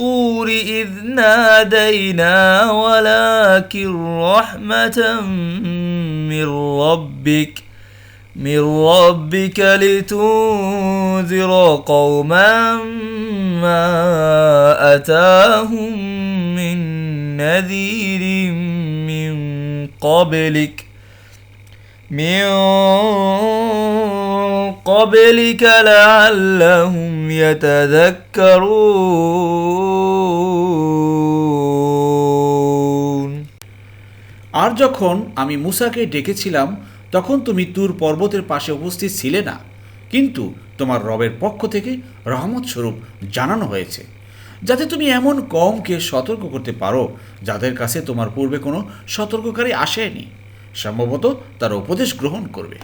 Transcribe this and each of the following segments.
الطور إذ نادينا ولكن رحمة من ربك من ربك لتنذر قوما ما أتاهم من نذير من قبلك من قبلك لعلهم يتذكرون আর যখন আমি মুসাকে ডেকেছিলাম তখন তুমি তুর পর্বতের পাশে উপস্থিত ছিলে না কিন্তু তোমার রবের পক্ষ থেকে রহমত স্বরূপ জানানো হয়েছে যাতে তুমি এমন কমকে সতর্ক করতে পারো যাদের কাছে তোমার পূর্বে কোনো সতর্ককারী আসেনি সম্ভবত তার উপদেশ গ্রহণ করবে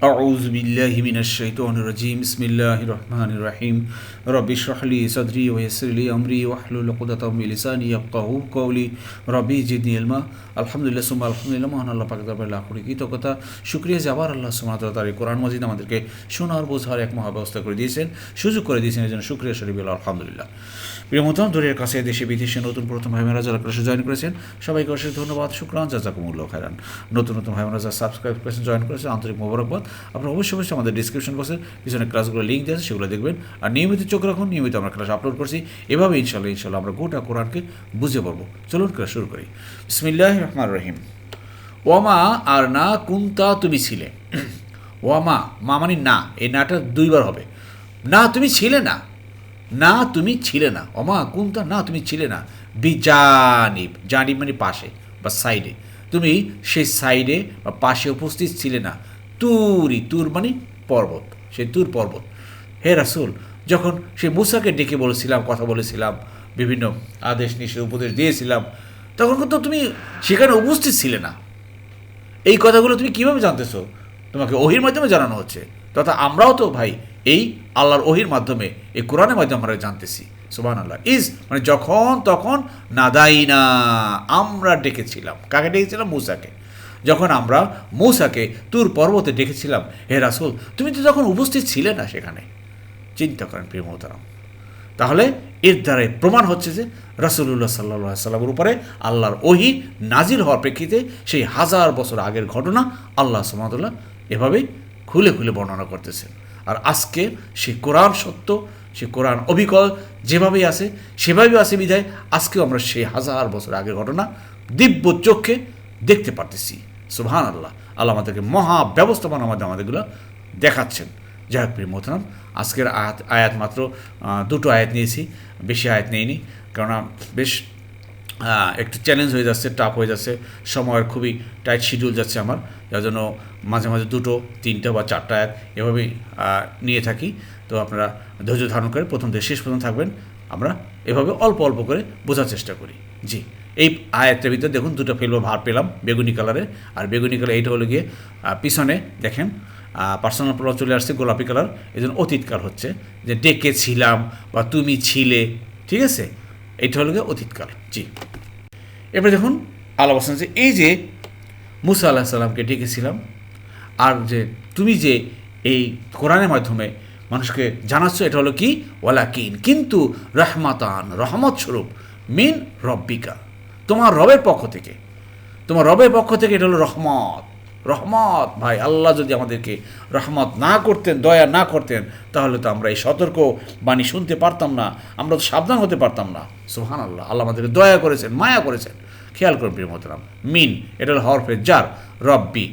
أعوذ بالله من الشيطان الرجيم بسم الله الرحمن الرحيم رب اشرح لي صدري ويسر لي أمري واحلل عقدة من لساني يفقهوا قولي ربي زدني علما আলহামদুলিল্লাহ সুম্মা আলহামদুলিল্লাহ মহান আল্লাহ পাক দরবারে লাখ কোটি কৃতজ্ঞতা শুক্রিয়া যে আবার আল্লাহ সুবহানাহু তার এই কোরআন মজিদ আমাদেরকে শোনার বোঝার এক মহাব্যবস্থা করে দিয়েছেন সুযোগ করে দিয়েছেন এই জন্য শুক্রিয়া শরীফ আলহামদুলিল্লাহ প্রিয় মতন দূরের কাছে দেশে বিদেশে নতুন প্রথম ভাই বোনেরা যারা ক্লাসে জয়েন করেছেন, সবাইকে অশেষ ধন্যবাদ, শুক্রান, জাজাকুমুল্লাহ খায়রান। নতুন নতুন ভাই যারা সাবস্ক্রাইব করেছেন জয়েন করেছেন, আন্তরিক মোবারকবাদ। আপনারা অবশ্যই অবশ্যই আমাদের ডিসক্রিপশন বক্সের পিছনে ক্লাসগুলো লিঙ্ক দিয়ে আছে, সেগুলো দেখবেন। আর নিয়মিত চোখ রাখুন, নিয়মিত আমরা ক্লাস আপলোড করছি। এভাবে ইনশাল্লাহ ইনশাল্লাহ আমরা গোটা কোরআনকে বুঝে পড়ব। চলুন ক্লাস শুরু করি। বিসমিল্লাহ রহমান রহিম। ওয়ামা আর না কুন্তা, তুমি ছিলে। ওয়ামা, মা মানে না, এই নাটা দুইবার হবে। না, তুমি ছিলে না। না তুমি ছিলে না। অমা কুন্তা, না তুমি ছিলে না। বিজানিব, জানিব মানে পাশে বা সাইডে তুমি সেই সাইডে বা পাশে উপস্থিত ছিলে না। তুরি, তুর মানে পর্বত, সেই তুর পর্বত। হে রাসুল, যখন সে মুসাকে ডেকে বলেছিলাম, কথা বলেছিলাম, বিভিন্ন আদেশ নিষেধ, উপদেশ দিয়েছিলাম, তখন কিন্তু তুমি সেখানে উপস্থিত ছিলে না। এই কথাগুলো তুমি কীভাবে জানতেছো? তোমাকে ওহির মাধ্যমে জানানো হচ্ছে। তথা আমরাও তো ভাই এই আল্লাহর ওহির মাধ্যমে, এই কোরআনের মাধ্যমে আমরা জানতেছি। সুবাহ আল্লাহ ইজ মানে যখন তখন নাদাই না আমরা ডেকেছিলাম। কাকে ডেকেছিলাম? মুসাকে। যখন আমরা মৌসাকে তুর পর্বতে ডেকেছিলাম, হে রাসুল, তুমি তো যখন উপস্থিত ছিলে না সেখানে, চিন্তা করেন প্রিয় মোহতারাম। তাহলে এর দ্বারাই প্রমাণ হচ্ছে যে রাসুল্লাহ সাল্লা সাল্লামের উপরে আল্লাহর ওহি নাজিল হওয়ার প্রেক্ষিতে সেই হাজার বছর আগের ঘটনা আল্লাহ সুমাতুল্লাহ এভাবেই খুলে খুলে বর্ণনা করতেছেন। আর আজকে সেই কোরআন সত্য সে কোরআন অবিকল যেভাবেই আছে, সেভাবেই আছে বিধায় আজকেও আমরা সেই হাজার বছর আগের ঘটনা দিব্য চোখে দেখতে পারতেছি। সুবহান আল্লাহ আল্লাহ আমাদেরকে মহা ব্যবস্থাপনা আমাদের, আমাদেরগুলো দেখাচ্ছেন। যাই হোক প্রিয় মোহতারাম, আজকের আয়াত আয়াত মাত্র দুটো আয়াত নিয়েছি, বেশি আয়াত নেইনি, কেননা বেশ একটু চ্যালেঞ্জ হয়ে যাচ্ছে টাফ হয়ে যাচ্ছে, সময়ের খুবই টাইট শিডিউল যাচ্ছে আমার, যার জন্য মাঝে মাঝে দুটো, তিনটা বা চারটা আয়াত এভাবেই নিয়ে থাকি। তো আপনারা ধৈর্য ধারণ করে প্রথম থেকে শেষ পর্যন্ত থাকবেন। আমরা এভাবে অল্প অল্প করে বোঝার চেষ্টা করি। জি, এই আয়াতের ভিতরে দেখুন, দুটো ফেলব ভার পেলাম, বেগুনি কালারে আর বেগুনি কালার এইটা হলো গিয়ে পিছনে দেখেন পার্সোনাল প্রভাব চলে আসছে, গোলাপি কালার এই জন্য অতীতকাল হচ্ছে। যে ডেকেছিলাম বা তুমি ছিলে, ঠিক আছে? এইটা হলো গিয়ে অতীতকাল জি। এবারে দেখুন যে এই যে মুসা আল্লাহ সাল্লামকে ডেকেছিলাম আর যে তুমি যে এই কোরআনের মাধ্যমে মানুষকে জানাচ্ছ, এটা হলো কি? ওয়ালাকিন। কিন্তু রহমাতান রহমত স্বরূপ মিন রব্বিকা। তোমার রবের পক্ষ থেকে। তোমার রবের পক্ষ থেকে এটা হলো রহমত। রহমত, ভাই, আল্লাহ যদি আমাদেরকে রহমত না করতেন, দয়া না করতেন, তাহলে তো আমরা এই সতর্ক বাণী শুনতে পারতাম না, আমরা তো সাবধান হতে পারতাম না। সোহান আল্লাহ আল্লাহ আমাদেরকে দয়া করেছেন, মায়া করেছেন। খেয়াল করুন, প্রিয় মোহতারাম। মিন, এটা হলো হরফের জার, রব্বি।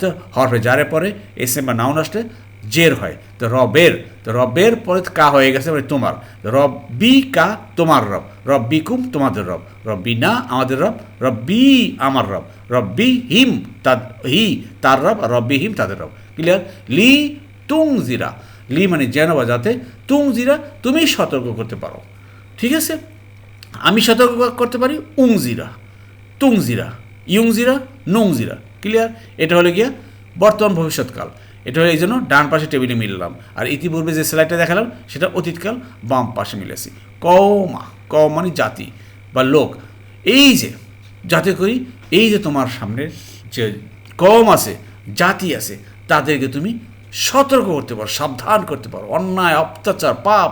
তো হরফে জারে পরে এস এম বা নাউন আসলে জের হয়। তো রবের তো রবের পরে কা হয়ে গেছে মানে তোমার। রব্বি কা তোমার রব, রব্বি কুম তোমাদের রব, রব্বি না আমাদের রব, রব্বি আমার রব, রব্বি হিম তার হি তার রব রব্বি হিম তাদের রব। ক্লিয়ার লি তুং জিরা। লি মানে যেন বা যাতে, তুং জিরা তুমি সতর্ক করতে পারো। ঠিক আছে? আমি সতর্ক করতে পারি উং জিরা তুংজিরা ইয়ংজিরা নংজিরা ক্লিয়ার এটা হলো গিয়া বর্তমান ভবিষ্যৎকাল। এটা হলো এই জন্য ডান পাশে টেবিলে মিললাম। আর ইতিপূর্বে যে স্লাইডটা দেখালাম, সেটা অতীতকাল বাম পাশে মিলেছি। কমা ক মানে জাতি বা লোক। এই যে, যাতে করি এই যে তোমার সামনে যে কম আছে, জাতি আছে, তাদেরকে তুমি সতর্ক করতে পারো, সাবধান করতে পারো। অন্যায়, অত্যাচার, পাপ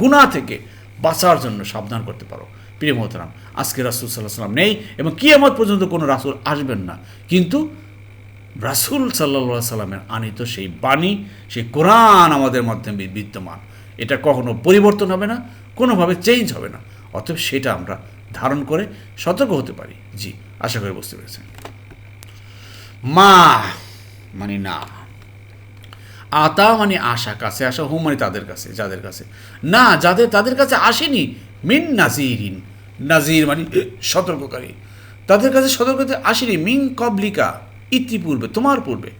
গুণা থেকে বাঁচার জন্য সাবধান করতে পারো। প্রিয় মোহতারাম, আজকে রাসুল সাল্লাহ সাল্লাম নেই এবং কিয়ামত পর্যন্ত কোনো রাসুল আসবেন না। কিন্তু রাসুল সাল্লা সাল্লামের আনিত সেই বাণী, সেই কোরআন আমাদের মধ্যে বি- বিদ্যমান। এটা কখনো পরিবর্তন হবে না, কোনোভাবে চেঞ্জ হবে না। অতএব সেটা আমরা ধারণ করে সতর্ক হতে পারি। জি, আশা করি বুঝতে পেরেছেন। মা মানে না। আতা মানে আশা, কাছে আসা হুম মানে তাদের কাছে, যাদের কাছে। না, যাদের, তাদের কাছে আসেনি মিন নাজিরিন নাজির মানে সতর্ককারী। তাদের কাছে সতর্কতা আসেনি, মিন কবলিকা, ইতিপূর্বে, তোমার পূর্বে।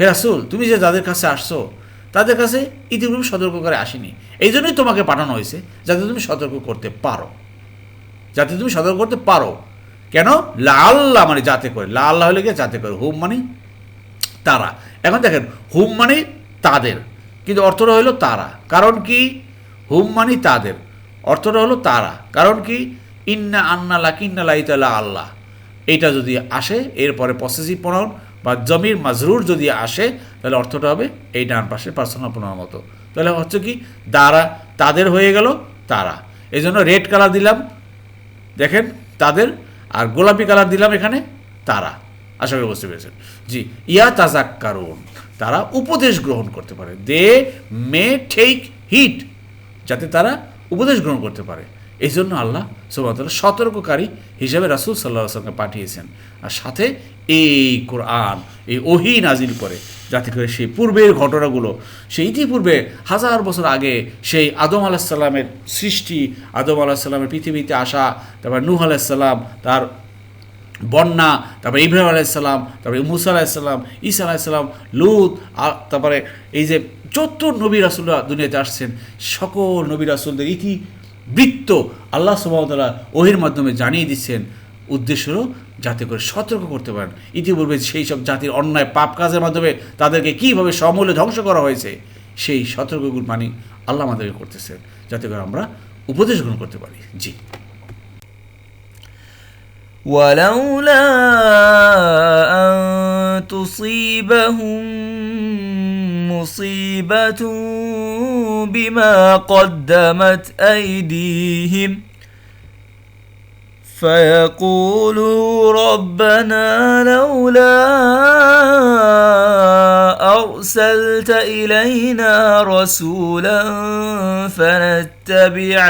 হে রাসুল, তুমি যে যাদের কাছে আসছো, তাদের কাছে ইতিপূর্বে সতর্ক করে আসেনি। এই জন্যই তোমাকে পাঠানো হয়েছে, যাতে তুমি সতর্ক করতে পারো। যাতে তুমি সতর্ক করতে পারো। কেন? লাল্লাহ মানে যাতে করে। লাল্লাহ হলে গিয়ে যাতে করে। হুম মানে তারা। এখন দেখেন, হুম মানে তাদের। কিন্তু অর্থটা হলো তারা। কারণ কি? হুম মানে তাদের। অর্থটা হলো তারা। কারণ কি? ইন্না আন্না লাকিন্না লাইতালা আল্লাহ। এইটা যদি আসে, এরপরে পসেসিভ প্রনাউন বা জমির মাজরুর যদি আসে, তাহলে অর্থটা হবে এই ডান পাশে পার্সোনাল প্রনাউন মতো। তাহলে হচ্ছে কি? দ্বারা তাদের হয়ে গেল তারা। এই জন্য রেড কালার দিলাম, দেখেন তাদের, আর গোলাপি কালার দিলাম এখানে তারা। আশা করি বুঝতে পেরেছেন। জি, ইয়া তাজাক কারণ তারা উপদেশ গ্রহণ করতে পারে। দে মে টেক হিট, যাতে তারা উপদেশ গ্রহণ করতে পারে। এই জন্য আল্লাহ সুবাহতাল্লাহ সতর্ককারী হিসেবে রাসুল সাল্লাহ আসলামকে পাঠিয়েছেন। আর সাথে এই কোরআন, এই ওহি নাজিল করে, যাতে করে সেই পূর্বের ঘটনাগুলো, সেই ইতিপূর্বে হাজার বছর আগে সেই আদম আলাহিসাল্লামের সৃষ্টি, আদম আলাহিসাল্লামের পৃথিবীতে আসা, তারপর নূহ আলাহিসাল্লাম তার বন্যা, তারপরে ইব্রাহিম আলাইসাল্লাম তারপরে মুসা আলাইসাল্লাম ঈসা আলাইসাল্লাম লুত তারপরে এই যে যত নবী রাসুল্লাহ দুনিয়াতে আসছেন সকল নবী রাসুলদের ইতি বৃত্ত আল্লাহ সুবাহতাল্লাহ ওহির মাধ্যমে জানিয়ে দিচ্ছেন উদ্দেশ্য হলো যাতে করে সতর্ক করতে পারেন ইতিপূর্বে সেই সব জাতির অন্যায় পাপ কাজের মাধ্যমে তাদেরকে কীভাবে সমূলে ধ্বংস করা হয়েছে সেই সতর্কগুলো মানি আল্লাহ আমাদেরকে করতেছেন যাতে করে আমরা উপদেশ গ্রহণ করতে পারি জি ولولا أن تصيبهم مصيبة بما قدمت أيديهم فيقولوا ربنا لولا أرسلت إلينا رسولا فنتبع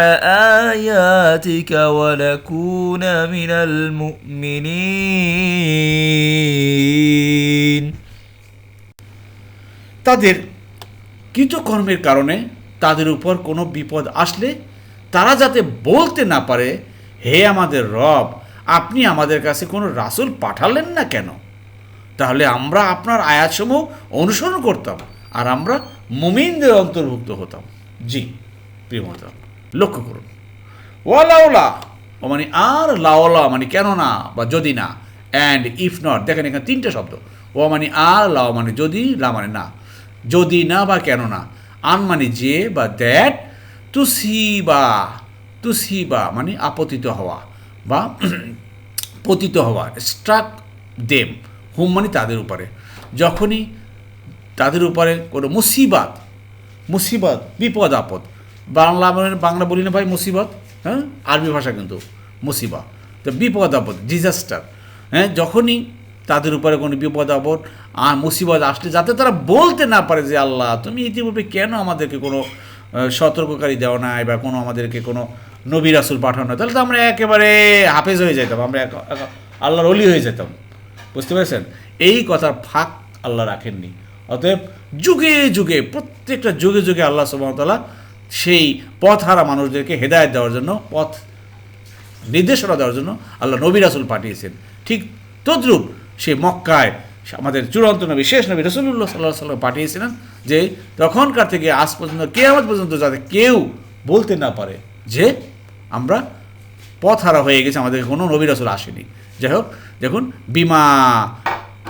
آياتك ونكون من المؤمنين তাদের কৃতকর্মের কারণে তাদের উপর কোনো বিপদ আসলে তারা যাতে বলতে না পারে, হে আমাদের রব, আপনি আমাদের কাছে কোনো রাসুল পাঠালেন না কেন? তাহলে আমরা আপনার আয়াতসমূহ অনুসরণ করতাম আর আমরা মুমিনদের অন্তর্ভুক্ত হতাম। জি প্রিয়মতা লক্ষ্য করুন। ওয়ালাউলা, ও মানে আর লাওলা মানে কেন না বা যদি না অ্যান্ড ইফ নট দেখেন এখানে তিনটে শব্দ। ও মানে আর, লাও মানে যদি, লা মানে না। যদি না বা কেন না আন মানে যে বা দ্যাট টু সি বা টু সি বা মানে আপতিত হওয়া বা পতিত হওয়া স্ট্রাক দেম হুম মানে তাদের উপরে। যখনই তাদের উপরে কোনো মুসিবাত, মুসিবত, বিপদ, আপদ, বাংলা মানে বাংলা বলি না ভাই মুসিবত হ্যাঁ? আরবি ভাষা কিন্তু মুসিবা তো বিপদ, আপদ ডিজাস্টার হ্যাঁ? যখনই তাদের উপরে কোনো বিপদ, আপদ মুসিবত আসলে যাতে তারা বলতে না পারে যে আল্লাহ, তুমি ইতিপূর্বে কেন আমাদেরকে কোনো সতর্ককারী দেওয়া নাই বা কোনো আমাদেরকে কোনো নবী রাসুল পাঠানো তাহলে তো আমরা একেবারে হাফেজ হয়ে যেতাম আমরা আল্লাহর অলি হয়ে যেতাম। বুঝতে পেরেছেন? এই কথার ফাঁক আল্লাহ রাখেননি। অতএব যুগে যুগে, প্রত্যেকটা যুগে যুগে আল্লাহ সুবাহতাল্লাহ সেই পথ হারা মানুষদেরকে হেদায়ত দেওয়ার জন্য, পথ নির্দেশনা দেওয়ার জন্য আল্লাহ নবী রাসুল পাঠিয়েছেন। ঠিক তদ্রূপ সে মক্কায় আমাদের চূড়ান্ত নবী, শেষ নবী রসুল্লাহ সাল্লাহ সাল্লাম পাঠিয়েছিলেন যে তখনকার থেকে আজ পর্যন্ত কে কেয়ামত পর্যন্ত যাতে কেউ বলতে না পারে যে আমরা পথ হারা হয়ে গেছে, আমাদের কোনো নবী রসুল আসেনি। যাই হোক, দেখুন, বিমা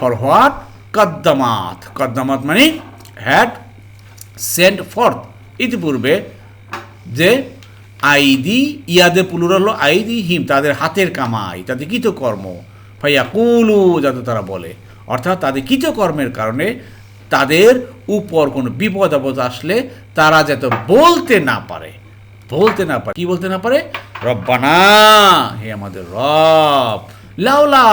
ফর হোয়াট? কদ্দামাত। কদ্দামাত মানে হ্যাড সেন্ট ফর্থ ইতিপূর্বে যে আইদি, ইয়াদে পুলুর হলো আইদি হিম তাদের হাতের কামাই, তাদের কৃতকর্ম। ফাইয়া কুলু যাতে তারা বলে। অর্থাৎ তাদের কৃতকর্মের কারণে তাদের উপর কোনো বিপদ আপদ আসলে তারা যাতে বলতে না পারে। বলতে না পারে। কি বলতে না পারে? রব্বানা, হে আমাদের রব। লাউলা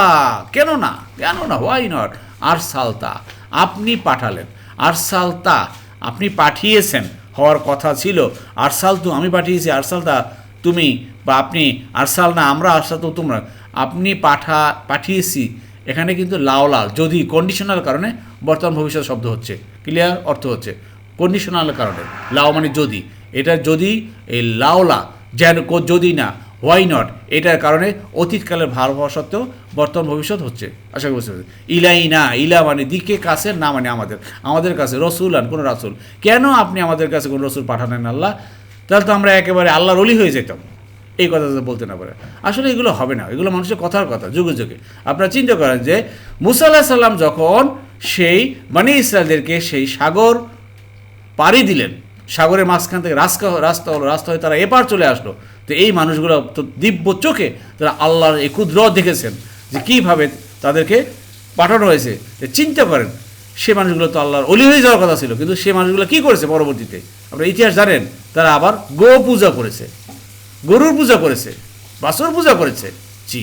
কেন না কেন না হোয়াই নট আর সালতা আপনি পাঠালেন। আর সালতা আপনি পাঠিয়েছেন। হওয়ার কথা ছিল, আরসাল তো আমি পাঠিয়েছি, আরসালতা, তুমি বা আপনি, আরসাল না, আমরা আরসাল তো তোমরা। আপনি পাঠা, পাঠিয়েছি, এখানে কিন্তু লাওলা যদি কন্ডিশনাল কারণে বর্তমান ভবিষ্যৎ শব্দ হচ্ছে ক্লিয়ার অর্থ হচ্ছে কন্ডিশনাল কারণে, লাও মানে যদি, এটা যদি, এই লাওলা যেন যদি না হোয়াই নট এটার কারণে অতীতকালের ভার হওয়া সত্ত্বেও বর্তমান ভবিষ্যৎ হচ্ছে, আশা করি বুঝতে ইলাই না, ইলা মানে দিকে কাছে, না মানে আমাদের আমাদের কাছে, রসুল আন কোনো রাসুল, কেন আপনি আমাদের কাছে কোনো রসুল পাঠানেন আল্লাহ, তাহলে তো আমরা একেবারে আল্লাহর অলি হয়ে যেতাম। এই কথা বলতে না পারে। আসলে এগুলো হবে না, এগুলো মানুষের কথার কথা, যুগে যুগে। আপনারা চিন্তা করেন যে, মুসা আল্লাহ সাল্লাম যখন সেই মানে ইসরায়েলদেরকে সেই সাগর পাড়ি দিলেন, সাগরের মাঝখান থেকে রাস্তা রাস্তা হলো রাস্তা হয়ে তারা এপার চলে আসলো, তো এই মানুষগুলো তো দিব্য চোখে তারা আল্লাহর এই ক্ষুদ্র দেখেছেন যে কীভাবে তাদেরকে পাঠানো হয়েছে। চিন্তা করেন, সে মানুষগুলো তো আল্লাহর অলি হয়ে যাওয়ার কথা ছিল, কিন্তু সে মানুষগুলো কী করেছে পরবর্তীতে? আপনারা ইতিহাস জানেন, তারা আবার গো পূজা করেছে। গরুর পূজা করেছে বাসর পূজা করেছে। জি,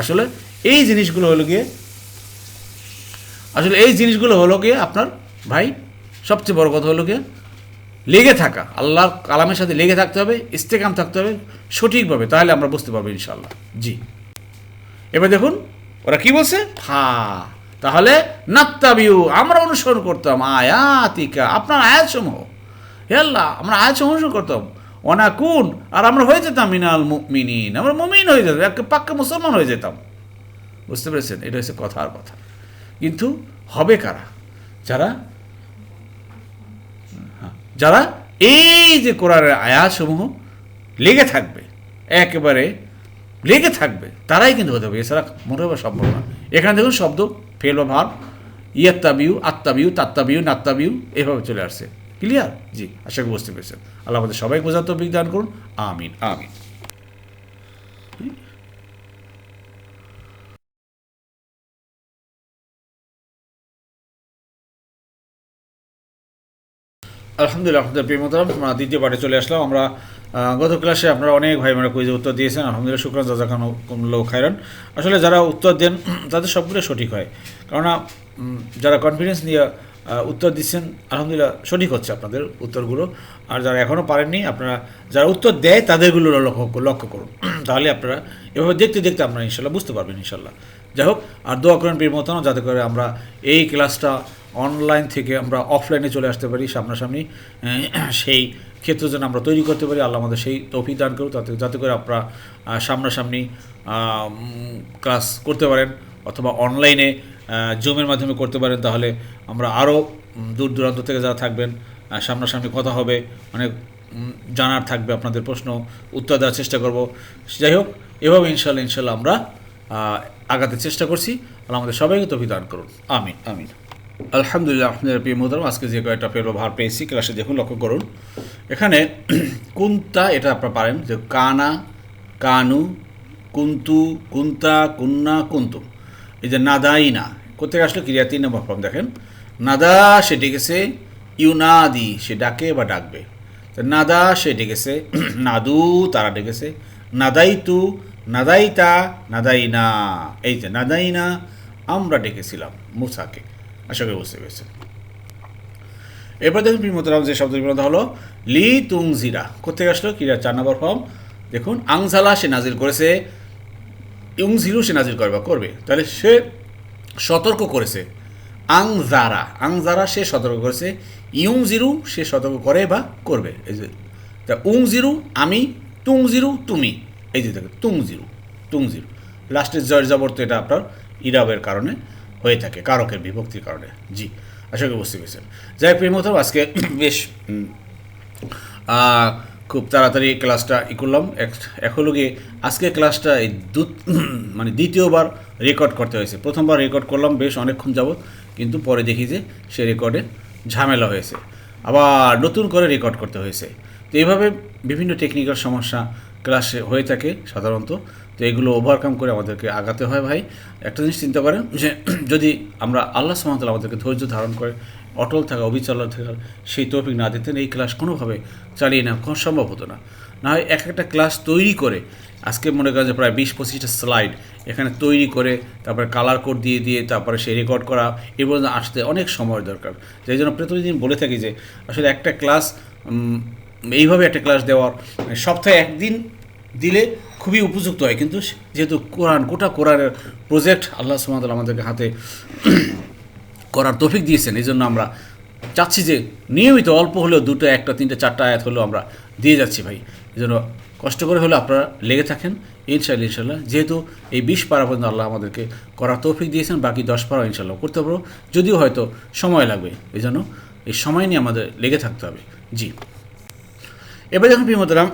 আসলে এই জিনিসগুলো হলো গিয়ে, আসলে এই জিনিসগুলো হলো গিয়ে আপনার ভাই, সবচেয়ে বড় কথা হলো গিয়ে লেগে থাকা। আল্লাহর কালামের সাথে লেগে থাকতে হবে, ইস্তেকাম থাকতে হবে সঠিকভাবে, তাহলে আমরা বুঝতে পারব ইনশাল্লাহ জি, এবার দেখুন, ওরা কি বলছে? হা, তাহলে নাত্তাবিউ, আমরা অনুসরণ করতাম আয়াতিকা, আপনার আয়াতসমূহ। হে আল্লাহ, আমরা আয়াতসমূহ অনুসরণ করতাম। অনা কুন আর আমরা হয়ে যেতাম মিনাল মিনিন আমরা মুমিন হয়ে যেতাম একে পাক্কা মুসলমান হয়ে যেতাম। বুঝতে পেরেছেন? এটা হচ্ছে কথার কথা। কিন্তু হবে কারা? যারা হ্যাঁ, যারা এই যে কোরআনের আয়াতসমূহ লেগে থাকবে একেবারে লেগে থাকবে তারাই কিন্তু হতে হবে। এছাড়া মনে হবে সম্ভব না এখানে দেখুন শব্দ ফেল বা ভাব ইয়াত্তাবিউ আত্মাবিউ তাত্তাবিউ নাত্তাবিউ এভাবে চলে আসছে। ক্লিয়ার জি, আশা করি বুঝতে পেরেছেন। আল্লাহ আমাদের সবাই বোঝার তো বিজ্ঞান করুন। আমিন আমিন। আলহামদুলিল্লাহ আপনাদের প্রিয় মোতারাম আমরা দ্বিতীয় পার্টে চলে আসলাম। আমরা গত ক্লাসে আপনারা অনেক ভাই আমরা কুইজে উত্তর দিয়েছেন। আলহামদুলিল্লাহ, শুক্রান, জাজাকান, কুমল্লাহ খায়রান। আসলে যারা উত্তর দেন, তাদের সবগুলো সঠিক হয়। কেননা যারা কনফিডেন্স নিয়ে উত্তর দিচ্ছেন। আলহামদুলিল্লাহ সঠিক হচ্ছে আপনাদের উত্তরগুলো। আর যারা এখনও পারেননি, আপনারা যারা উত্তর দেয় তাদেরগুলো লক্ষ্য লক্ষ্য করুন। তাহলে আপনারা এভাবে দেখতে দেখতে আপনারা ইনশাল্লাহ বুঝতে পারবেন ইনশাল্লাহ। যাই হোক, আর দোয়া করেন প্রিয় মতানো যাতে করে আমরা এই ক্লাসটা অনলাইন থেকে আমরা অফলাইনে চলে আসতে পারি সামনাসামনি। সেই ক্ষেত্র যেন আমরা তৈরি করতে পারি। আল্লাহ আমাদের সেই তৌফিক দান করুক, তাতে যাতে করে আপনারা সামনাসামনি ক্লাস করতে পারেন। অথবা অনলাইনে জুমের মাধ্যমে করতে পারেন, তাহলে আমরা আরও দূর দূরান্ত থেকে যারা থাকবেন সামনাসামনি কথা হবে, অনেক জানার থাকবে আপনাদের প্রশ্ন, উত্তর দেওয়ার চেষ্টা করব। যাই হোক, এভাবে ইনশাল্লাহ ইনশাল্লাহ আমরা আগাতে চেষ্টা করছি। আর আমাদের সবাইকে তো দান করুন। আমিন। আমিন। আলহামদুলিল্লাহ আপনাদের প্রিয় মোহতারাম, আজকে যে কয়েকটা ফেরো ভার পেয়েছি, ক্লাসে দেখুন, লক্ষ্য করুন। এখানে কুন্তা, এটা আপনারা পারেন, যে কানা, কানু, কুন্তু, কুন্তা, কুন্না কুন্তু এই যে নাদাইনা, কোথেকে আসলে ক্রিয়া তিন নম্বর ফর্ম দেখেন। নাদা সে ডেকেছে ইউনাদি, সে ডাকে বা ডাকবে। নাদা সে ডেকেছে নাদু তারা ডেকেছে। নাদাইতু, নাদাইতা, নাদাইনা। এই যে নাদাইনা, আমরা ডেকেছিলাম মুসাকে। আশা করি বুঝতে পেরেছেন। এরপর দেখুন প্রিমতরাম যে শব্দ বিবরণ হলো, লি তুং জিরা কোথেকে আসলো কিরা চার নম্বর ফর্ম। দেখুন, আংজালা সে নাজিল করেছে ইউং জিরু সে নাজিল করবে করবে। তাহলে সে সতর্ক করেছে। আং জারা আং জারা সে সতর্ক করেছে ইউং জিরু সে সতর্ক করে বা করবে। এই যে, তা উং জিরু, আমি, তুং জিরু, তুমি। এই যে দেখো, তুং জিরু তুং জিরু। লাস্টের জয় জবর তো এটা আপনার ইরাবের কারণে হয়ে থাকে, কারকের বিভক্তির কারণে। জি, আশা করি বুঝতে পেরেছেন। যাই মতো আজকে বেশ খুব তাড়াতাড়ি ক্লাসটা ই করলাম। এক- এখন হলো গিয়ে আজকে ক্লাসটা এই দু মানে দ্বিতীয়বার রেকর্ড করতে হয়েছে। প্রথমবার রেকর্ড করলাম, বেশ অনেকক্ষণ যাবত কিন্তু পরে দেখি যে সে রেকর্ডে ঝামেলা হয়েছে। আবার নতুন করে রেকর্ড করতে হয়েছে। তো এইভাবে বিভিন্ন টেকনিক্যাল সমস্যা ক্লাসে হয়ে থাকে সাধারণত। তো এগুলো ওভারকাম করে আমাদেরকে আগাতে হয় ভাই। একটা জিনিস চিন্তা করেন যে যদি আমরা আল্লাহ সামাতাল আমাদেরকে ধৈর্য ধারণ করে অটল থাকা, অবিচল থাকার সেই তৌফিক না দিতেন, এই ক্লাস কোনোভাবে চালিয়ে নেওয়া সম্ভব হতো না। না হয় এক একটা ক্লাস তৈরি করে, আজকে মনে করেন যে প্রায় বিশ পঁচিশটা স্লাইড এখানে তৈরি করে, তারপরে কালার কোড দিয়ে দিয়ে, তারপরে সে রেকর্ড করা, এ পর্যন্ত আসতে অনেক সময় দরকার। সেই জন্য প্রতিদিন বলে থাকি যে, আসলে একটা ক্লাস এইভাবে একটা ক্লাস দেওয়ার মানে সপ্তাহে একদিন দিলে খুবই উপযুক্ত হয়। কিন্তু যেহেতু কোরআন, গোটা কোরআনের প্রজেক্ট আল্লাহ সুমাতাল আমাদেরকে হাতে করার তৌফিক দিয়েছেন এই জন্য আমরা চাচ্ছি যে নিয়মিত অল্প হলেও দুটো, একটা, তিনটে, চারটা আয়াত হলেও আমরা দিয়ে যাচ্ছি ভাই। এই জন্য কষ্ট করে হলেও আপনারা লেগে থাকেন ইনশাল্লাহ ইনশাল্লাহ যেহেতু এই বিশ পারা পর্যন্ত আল্লাহ আমাদেরকে করার তৌফিক দিয়েছেন, বাকি দশ পারা ইনশাল্লাহ করতে পারব। যদিও হয়তো সময় লাগবে এই জন্য এই সময় নিয়ে আমাদের লেগে থাকতে হবে। জি। এবার দেখুন প্রিমতরাম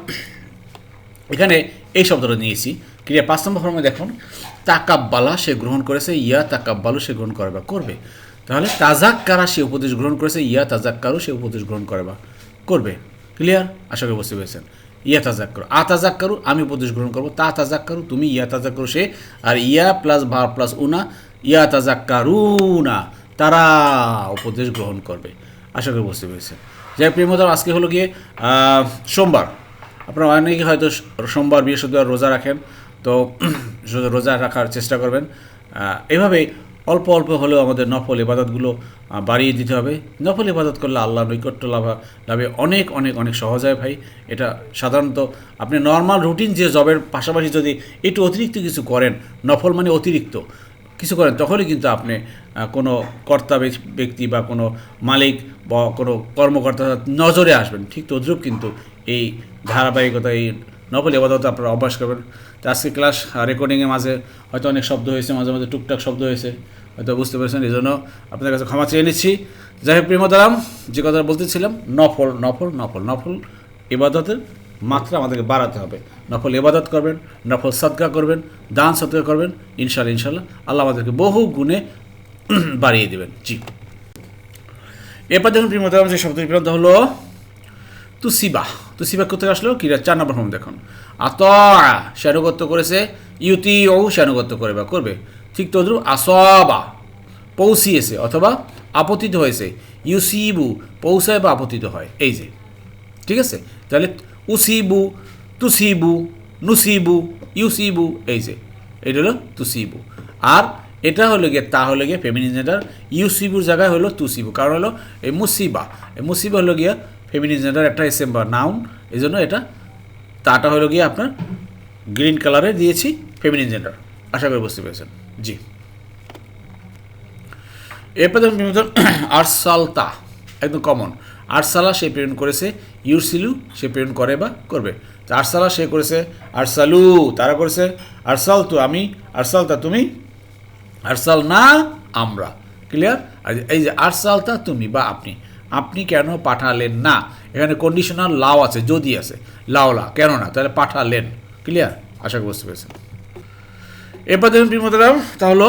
এখানে এই শব্দটা নিয়েছি। ক্রিয়া পাঁচ নম্বর ফর্মে দেখুন, তাকাব্বালা সে গ্রহণ করেছে, ইয়া তাকাব্বালু সে গ্রহণ করে বা করবে। তাহলে তাজাক্কারা সে উপদেশ গ্রহণ করেছে ইয়া তাজাক্কারু সে উপদেশ গ্রহণ করে বা করবে। ক্লিয়ার আশা করি বুঝতে পেরেছেন। ইয়া তাজাক তাজাক্কারু। আ তাজাক্কারু আমি উপদেশ গ্রহণ করব। তা তাজাক তাজাক্কারু তুমি ইয়া তাজাক্কারু সে আর ইয়া প্লাস ভার প্লাস উনা ইয়া তাজাক্কারু না তারা উপদেশ গ্রহণ করবে। আশা করি বুঝতে পেরেছেন। যাই প্রিয়মতাম আজকে হলো গিয়ে সোমবার। আপনারা অনেকে হয়তো সোমবার বৃহস্পতিবার রোজা রাখেন তো রোজা রাখার চেষ্টা করবেন। আহ, এভাবে অল্প অল্প হলেও আমাদের নফল ইবাদতগুলো বাড়িয়ে দিতে হবে। নফল ইবাদত করলে আল্লাহ নৈকট্য লাভ, লাভে অনেক অনেক অনেক সহজ হয় ভাই। এটা সাধারণত আপনি নর্মাল রুটিন যে জবের পাশাপাশি যদি একটু অতিরিক্ত কিছু করেন, নফল মানে অতিরিক্ত, কিছু করেন, তখনই কিন্তু আপনি কোনো কর্তা ব্যক্তি বা কোনো মালিক বা কোনো কর্মকর্তা নজরে আসবেন। ঠিক তদ্রুপ কিন্তু এই ধারাবাহিকতা, এই নকল এবাদত আপনারা অভ্যাস করবেন। তো আজকে ক্লাস রেকর্ডিংয়ের মাঝে হয়তো অনেক শব্দ হয়েছে, মাঝে মাঝে টুকটাক শব্দ হয়েছে, হয়তো বুঝতে পেরেছেন, এই জন্য আপনাদের কাছে ক্ষমা চেয়ে নিচ্ছি। যাই হোক প্রিমদারাম যে কথা বলতেছিলাম, নফল নফল নফল নফল এবাদতের মাত্রা আমাদেরকে বাড়াতে হবে। নফল এবাদত করবেন, নফল সদকা করবেন, দান সদকা করবেন ইনশাল্লাহ ইনশাল্লাহ আল্লাহ আমাদেরকে বহু গুণে বাড়িয়ে দেবেন। জি। এরপর দেখুন প্রিমদারাম যে শব্দটি প্রান্ত হলো তুসিবা তুসিবা কোথায় আসলো? কিরা চার নম্বর ফর্ম দেখুন। আত সে আনুগত্য করেছে। ইউতি ও সে আনুগত্য করে বা করবে। ঠিক তদ্রুপ আসবা, পৌঁছিয়েছে অথবা আপতিত হয়েছে। ইউসিবু, পৌঁছায় বা আপতিত হয়। এই যে, ঠিক আছে? তাহলে উসিবু, তুসিবু, নুসিবু, ইউসিবু, এই যে, এটা হলো তুসিবু। আর এটা হলো গিয়ে, তা হলো গিয়ে ফেমিনিন জেন্ডার ইউসিবুর জায়গায় হলো তুসিবু। কারণ হলো এই মুসিবা এই মুসিবা হলো গিয়া ফেমিনিন জেন্ডার একটা এসএম বা নাউন এই জন্য এটা তাটা হলো গিয়ে আপনার গ্রিন কালারে দিয়েছি ফেমিনিন জেন্ডার আশা করি বুঝতে পেরেছেন। জি। এরপর দেখুন, বিনোদন আরসালতা, একদম কমন আরসালা সে প্রেরণ করেছে, ইউরসিলু সে প্রেরণ করে বা করবে। আরসালা সে করেছে, আরসালু, তারা করেছে আরসাল তু আমি, আরসালতা তুমি আরসাল না আমরা ক্লিয়ার এই যে আরসালতা তুমি বা আপনি। আপনি কেন পাঠালেন না? এখানে কন্ডিশনাল লাও আছে, যদি আছে। লাও লাওলা কেন না? তাহলে পাঠালেন। ক্লিয়ার আশা বুঝতে পেরেছেন। এরপর দেখুন প্রিমতারাম তাহলে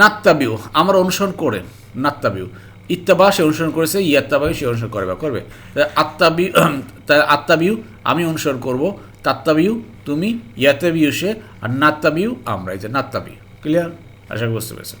নাত্তাবিউ, আমরা অনুসরণ করেন। নাত্তাবিউ, ইত্তাবা সে অনুসরণ করেছে ইয়াত্তাবায়ু সে অনুসরণ করবে তাই আত্মাবিউ তাই আত্মাবিউ আমি অনুসরণ করব, তাত্তাবিউ তুমি, ইয়াত্তাবিউ সে, আর নাত্তাবিউ আমরা, এই যে নাত্তাবিউ। ক্লিয়ার আশা বুঝতে পেরেছেন।